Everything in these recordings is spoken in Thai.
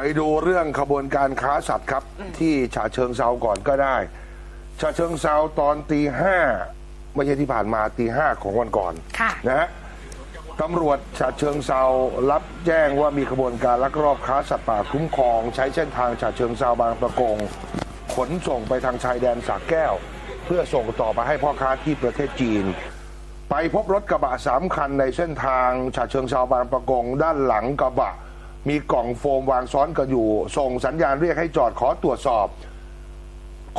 ไปดูเรื่องขบวนการค้าสัตว์ครับ ที่ฉะเชิงเซาก่อนก็ได้ฉะเชิงเซาตอนตีห้าไม่ใช่ที่ผ่านมาตีห้าของวันก่อนค่ะนะฮะตำรวจฉะเชิงเซารับแจ้งว่ามีขบวนการลักลอบค้าสัตว์ป่าคุ้มครอง ใช้เส้นทางฉะเชิงเซาบางประกง ขนส่งไปทางชายแดนสากแก้ว เพื่อส่งต่อไปให้พ่อค้าที่ประเทศจีน ไปพบรถกระบะสามคันในเส้นทางฉะเชิงเซาบางประกง ด้านหลังกระบะ มีกล่องโฟมวางซ้อนกันอยู่ ส่งสัญญาณเรียกให้จอดขอตรวจสอบ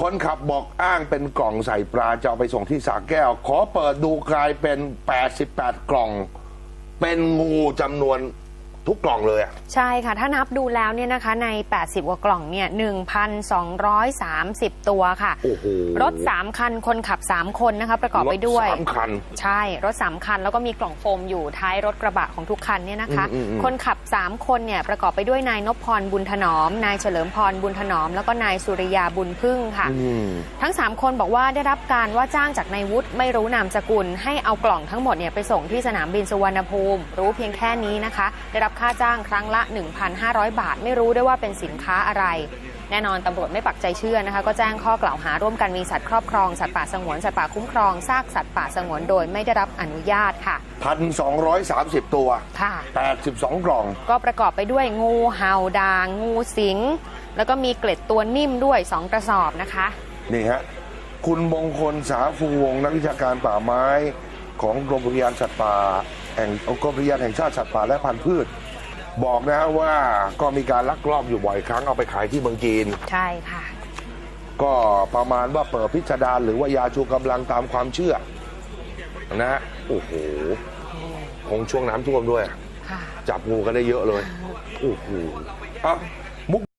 คนขับบอกอ้างเป็นกล่องใส่ปลาจะเอาไปส่งที่สาแก้ว ขอเปิดดูกลายเป็น 88 กล่อง เป็นงูจำนวน ทุกกล่องเลยอะ ใช่ค่ะ ถ้านับดูแล้วเนี่ยนะคะใน 80 กว่ากล่องเนี่ย 1,230 ตัวค่ะ โอ้โห รถ 3 คัน คนขับ 3 คนนะคะ ประกอบไปด้วย รถสามคัน ใช่ รถ 3 คัน แล้วก็มีกล่องโฟมอยู่ท้ายรถกระบะของทุกคันเนี่ยนะคะ อืมอืมอืม คนขับ 3 คนเนี่ย ประกอบไปด้วยนายนพพรบุญถนอม นายเฉลิมพรบุญถนอม แล้วก็นายสุริยาบุญพึ่งค่ะ อืม ทั้ง 3 คนบอกว่าได้รับการว่าจ้างจากนายวุฒิไม่รู้นามสกุล ให้เอากล่องทั้งหมดเนี่ยไปส่งที่สนามบินสุวรรณภูมิ รู้เพียงแค่นี้นะคะ ได้รับค่าจ้างครั้งละ 1,500 บาท ไม่รู้ด้วยว่าเป็นสินค้าอะไร แน่นอนตำรวจไม่ปักใจเชื่อนะคะ ก็แจ้งข้อกล่าวหาร่วมกันมีสัตว์ครอบครอง สัตว์ป่าสงวน สัตว์ป่าคุ้มครอง ซากสัตว์ป่าสงวนโดยไม่ได้รับอนุญาตค่ะพันสองร้อยสามสิบตัว ค่ะ 82 กล่อง ก็ประกอบไปด้วยงูเห่าดางงูสิง แล้วก็มีเกล็ดตัวนิ่มด้วย 2 กระสอบนะคะ นี่ฮะ คุณมงคลสาฟูวงศ์นักวิชาการป่าไม้ของกรมอุทยานสัตว์ป่า แห่งกรมอุทยานแห่งชาติสัตว์ป่าและพันธุ์พืช บอกนะฮะว่าก็มีการลักลอบอยู่บ่อยครั้งเอาไปขายที่เมืองจีน ใช่ค่ะ ก็ประมาณว่าเปิดพิสดารหรือว่ายาชูกำลังตามความเชื่อ นะฮะโอ้โหคงช่วงน้ำท่วมด้วย ค่ะ จับงูกันได้เยอะเลยโอ้โหอะ